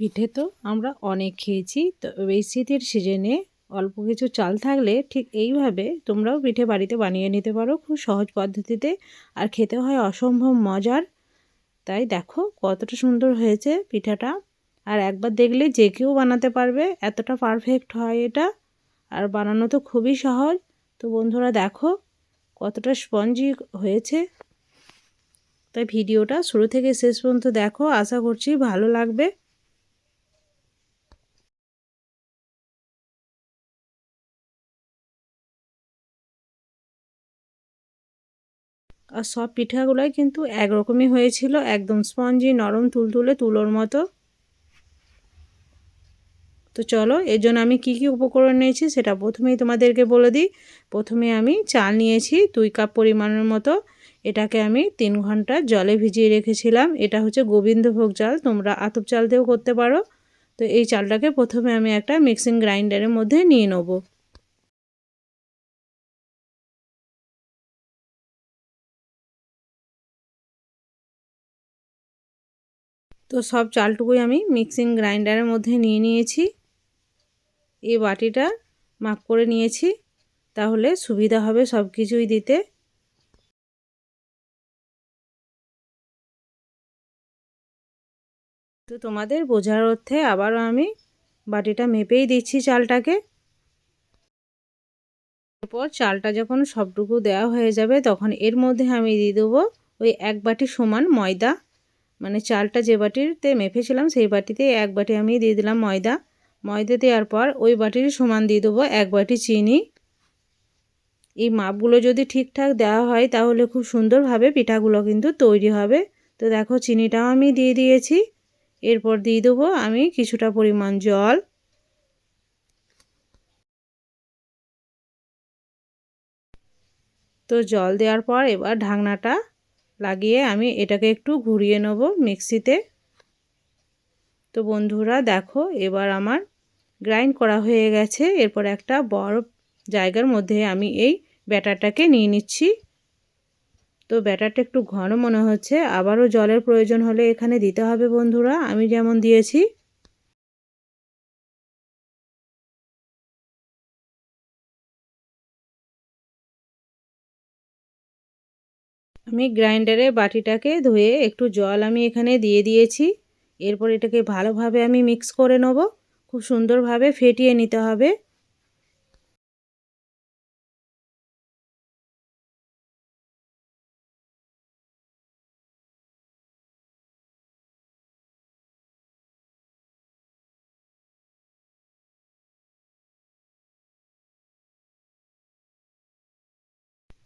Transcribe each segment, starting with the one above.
পিঠে তো আমরা অনেক খেয়েছি। তো এই শীতের সিজনে অল্প কিছু চাল থাকলে ঠিক এইভাবে তোমরাও পিঠে বাড়িতে বানিয়ে নিতে পারো খুব সহজ পদ্ধতিতে। আর খেতে হয় অসম্ভব মজার। তাই দেখো কতটা সুন্দর হয়েছে পিঠাটা। আর একবার দেখলে যে কেউ বানাতে পারবে, এতটা পারফেক্ট হয় এটা। আর বানানো তো খুবই সহজ। তো বন্ধুরা দেখো কতটা স্পঞ্জি হয়েছে। তাই ভিডিওটা শুরু থেকে শেষ পর্যন্ত দেখো। আশা করছি ভালো লাগবে। আর সব পিঠাগুলোই কিন্তু একরকমই হয়েছিল, একদম স্পঞ্জি, নরম, তুলতুলে, তুলোর মতো। তো চলো, এর জন্য আমি কি কি উপকরণ নিয়েছি সেটা প্রথমেই তোমাদেরকে বলে দিই। প্রথমে আমি চাল নিয়েছি, দুই কাপ পরিমাণের মতো। এটাকে আমি তিন ঘণ্টা জলে ভিজিয়ে রেখেছিলাম। এটা হচ্ছে গোবিন্দভোগ চাল, তোমরা আতপ চাল দিয়েও করতে পারো। তো এই চালটাকে প্রথমে আমি একটা মিক্সিং গ্রাইন্ডারের মধ্যে নিয়ে নেব। তো সব চালটুকুই আমি মিক্সিং গ্রাইন্ডারের মধ্যে নিয়ে নিয়েছি। এই বাটিটা মাপ করে নিয়েছি, তাহলে সুবিধা হবে সব কিছুই দিতে। তো তোমাদের বোঝার অর্থে আবারও আমি বাটিটা মেপেই দিচ্ছি চালটাকে। এরপর চালটা যখন সবটুকু দেওয়া হয়ে যাবে, তখন এর মধ্যে আমি দিয়ে দেবো ওই এক বাটি সমান ময়দা। মানে চালটা যে বাটিতে মেপেছিলাম সেই বাটিতে এক বাটি আমি দিয়ে দিলাম ময়দা। ময়দা দেওয়ার পর ওই বাটির সমান দিয়ে দেবো এক বাটি চিনি। এই মাপগুলো যদি ঠিকঠাক দেওয়া হয় তাহলে খুব সুন্দরভাবে পিঠাগুলো কিন্তু তৈরি হবে। তো দেখো চিনিটাও আমি দিয়ে দিয়েছি। এরপর দিয়ে দেবো আমি কিছুটা পরিমাণ জল। তো জল দেওয়ার পর এবার ঢাকনাটা লাগিয়ে আমি এটাকে একটু ঘুরিয়ে নেব মিক্সিতে। তো বন্ধুরা দেখো, এবার আমার গ্রাইন্ড করা হয়ে গেছে। এরপর একটা বড় জায়গার মধ্যে আমি এই ব্যাটারটাকে নিয়ে নিচ্ছি। তো ব্যাটারটা একটু ঘন মনে হচ্ছে, আবারও জলের প্রয়োজন হলে এখানে দিতে হবে বন্ধুরা। আমি যেমন দিয়েছি আমি গ্রাইন্ডারে বাটিটাকে ধুয়ে একটু জল আমি এখানে দিয়ে দিয়েছি। এরপর এটাকে ভালোভাবে আমি মিক্স করে নেব। খুব সুন্দরভাবে ফেটিয়ে নিতে হবে।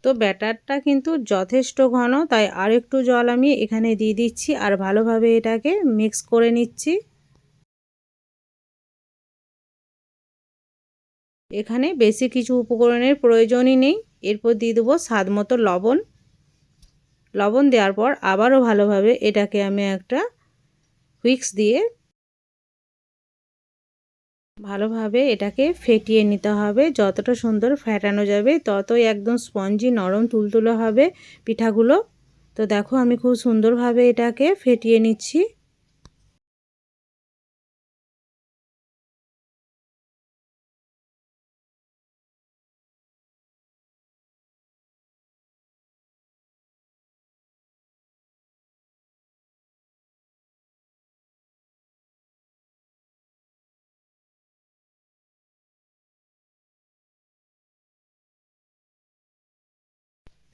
তো ব্যাটারটা কিন্তু যথেষ্ট ঘন, তাই আর একটু জল আমি এখানে দিয়ে দিচ্ছি আর ভালোভাবে এটাকে মিক্স করে নিচ্ছি। এখানে বেশি কিছু উপকরণের প্রয়োজনই নেই, এরপর দিয়ে দেবো স্বাদ মতো লবণ। লবণ দেওয়ার পর আবারও ভালোভাবে এটাকে আমি একটা হুইক্স দিয়ে ভালোভাবে এটাকে ফেটিয়ে নিতে হবে। যতটা সুন্দর ফেটানো যাবে, ততই একদম স্পঞ্জি নরম তুলতুলো হবে পিঠাগুলো। তো দেখো আমি খুব সুন্দরভাবে এটাকে ফেটিয়ে নিচ্ছি।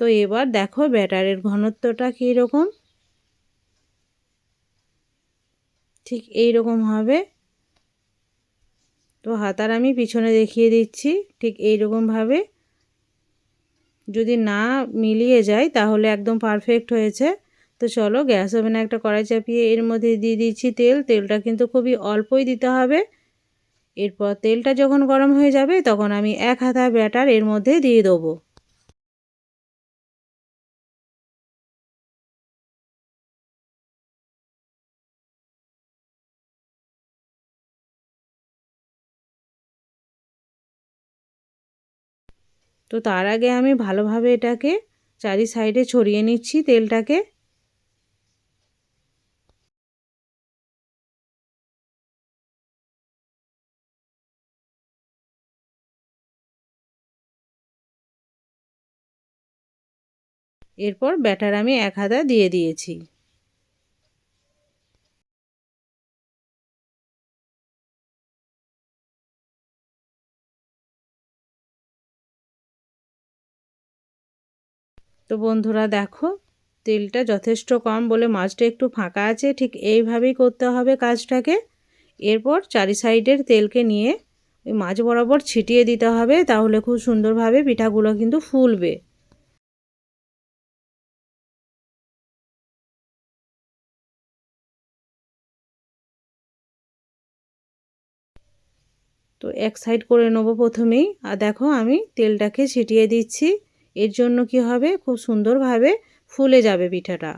তো এবার দেখো ব্যাটারের ঘনত্বটা কীরকম? ঠিক এই রকম হবে। তো হাতার আমি পিছনে দেখিয়ে দিচ্ছি, ঠিক এই রকমভাবে যদি না মিলিয়ে যায় তাহলে একদম পারফেক্ট হয়েছে। তো চলো গ্যাস ওভেনে একটা কড়াই চাপিয়ে এর মধ্যে দিয়ে দিচ্ছি তেল। তেলটা কিন্তু খুবই অল্পই দিতে হবে। এরপর তেলটা যখন গরম হয়ে যাবে তখন আমি এক হাতা ব্যাটার এর মধ্যে দিয়ে দেবো। তো তার আগে আমি ভালোভাবে এটাকে চারি সাইডে ছড়িয়ে নিচ্ছি তেলটাকে। এরপর ব্যাটার আমি এক হাতা দিয়ে দিয়েছি। তো বন্ধুরা দেখো, তেলটা যথেষ্ট কম বলে মাছটা একটু ফাঁকা আছে, ঠিক এইভাবেই করতে হবে কাজটাকে। এরপর চারি সাইডের তেলকে নিয়ে ওই মাছ বরাবর ছিটিয়ে দিতে হবে, তাহলে খুব সুন্দরভাবে পিঠাগুলো কিন্তু ফুলবে। তো এক সাইড করে নেব প্রথমেই। আর দেখো আমি তেলটাকে ছিটিয়ে দিচ্ছি। এর জন্য কি হবে? খুব সুন্দরভাবে ফুলে যাবে পিঠাটা।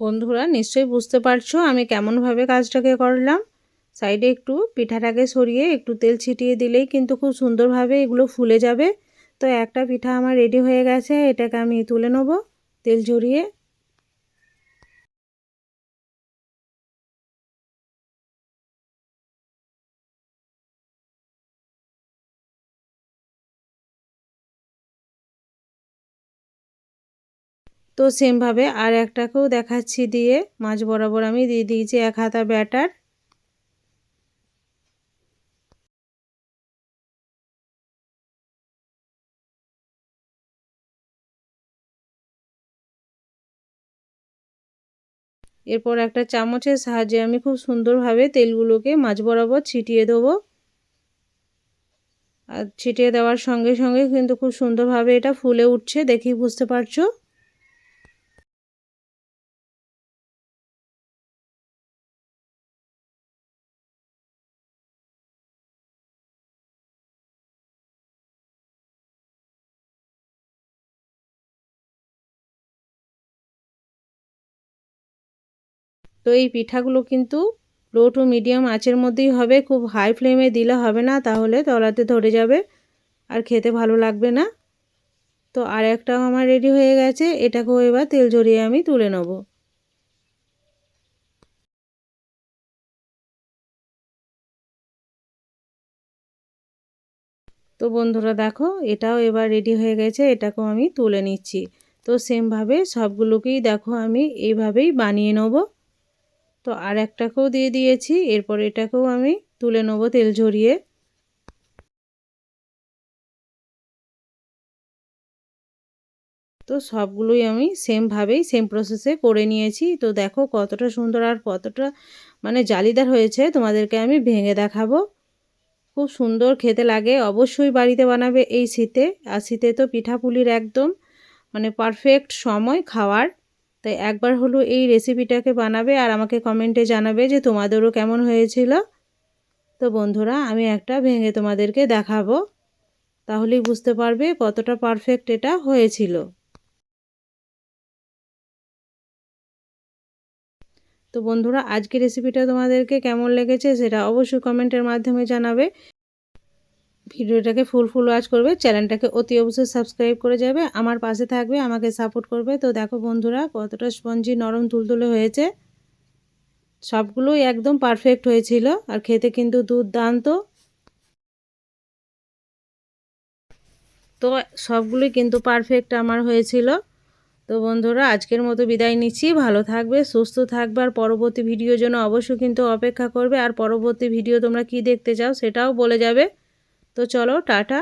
বন্ধুরা, নিশ্চয়ই বুঝতে পারছ আমি কেমনভাবে কাজটাকে করলাম। সাইডে একটু পিঠাটাকে সরিয়ে একটু তেল ছিটিয়ে দিলেই কিন্তু খুব সুন্দরভাবে এগুলো ফুলে যাবে। তো একটা পিঠা আমার রেডি হয়ে গেছে, এটাকে আমি তুলে নেব তেল ঝরিয়ে। তো সেমভাবে আর একটাকেও দেখাচ্ছি দিয়ে মাছ বরাবর আমি দিয়ে দিয়েছি এক হাতা ব্যাটার এরপর একটা চামচের সাহায্যে আমি খুব সুন্দরভাবে তেলগুলোকে মাছ বরাবর ছিটিয়ে দেবো। আর ছিটিয়ে দেওয়ার সঙ্গে সঙ্গে কিন্তু খুব সুন্দরভাবে এটা ফুলে উঠছে, দেখেই বুঝতে পারছ। তো এই পিঠাগুলো কিন্তু লো টু মিডিয়াম আঁচের মধ্যেই হবে, খুব হাই ফ্লেমে দিলে হবে না, তাহলে তলাতে ধরে যাবে আর খেতে ভালো লাগবে না। তো আর একটাও আমার রেডি হয়ে গেছে, এটাকেও এবার তেল জড়িয়ে আমি তুলে নেব। তো বন্ধুরা দেখো, এটাও এবার রেডি হয়ে গেছে, এটাকেও আমি তুলে নিচ্ছি। তো সেমভাবে সবগুলোকেই দেখো আমি এইভাবেই বানিয়ে নেব। তো আর একটাকেও দিয়ে দিয়েছি, এরপর এটাকেও আমি তুলে নেব তেল ঝরিয়ে। তো সবগুলোই আমি সেমভাবেই, সেম প্রসেসে করে নিয়েছি। তো দেখো কতটা সুন্দর আর কতটা মানে জালিদার হয়েছে, তোমাদেরকে আমি ভেঙে দেখাবো। খুব সুন্দর খেতে লাগে, অবশ্যই বাড়িতে বানাবে এই শীতে। আর শীতে তো পিঠাপুলির একদম মানে পারফেক্ট সময় খাওয়ার। তাই একবার হলো এই রেসিপিটাকে বানাবে আর আমাকে কমেন্টে জানাবে যে তোমাদেরও কেমন হয়েছিল। তো বন্ধুরা, আমি একটা ভেঙে তোমাদেরকে দেখাবো। তাহলেই বুঝতে পারবে কতটা পারফেক্ট এটা হয়েছিল। তো বন্ধুরা আজকে রেসিপিটা তোমাদেরকে কেমন লেগেছে সেটা অবশ্যই কমেন্টের মাধ্যমে জানাবে। ভিডিওটাকে ফুল ফুল ওয়াচ করবে, চ্যানেলটাকে অতি অবশ্যই সাবস্ক্রাইব করে যাবে, আমার পাশে থাকবে, আমাকে সাপোর্ট করবে। তো দেখো বন্ধুরা, কতটা স্পঞ্জি নরম তুলতুলে হয়েছে। সবগুলোই একদম পারফেক্ট হয়েছিল, আর খেতে কিন্তু দুর্দান্ত। তো সবগুলোই কিন্তু পারফেক্ট আমার হয়েছিল। তো বন্ধুরা, আজকের মতো বিদায় নিচ্ছি। ভালো থাকবে, সুস্থ থাকবে, আর পরবর্তী ভিডিওর জন্য অবশ্যই কিন্তু অপেক্ষা করবে। আর পরবর্তী ভিডিও তোমরা কি দেখতে চাও সেটাও বলে যাবে। তো চলো টাটা।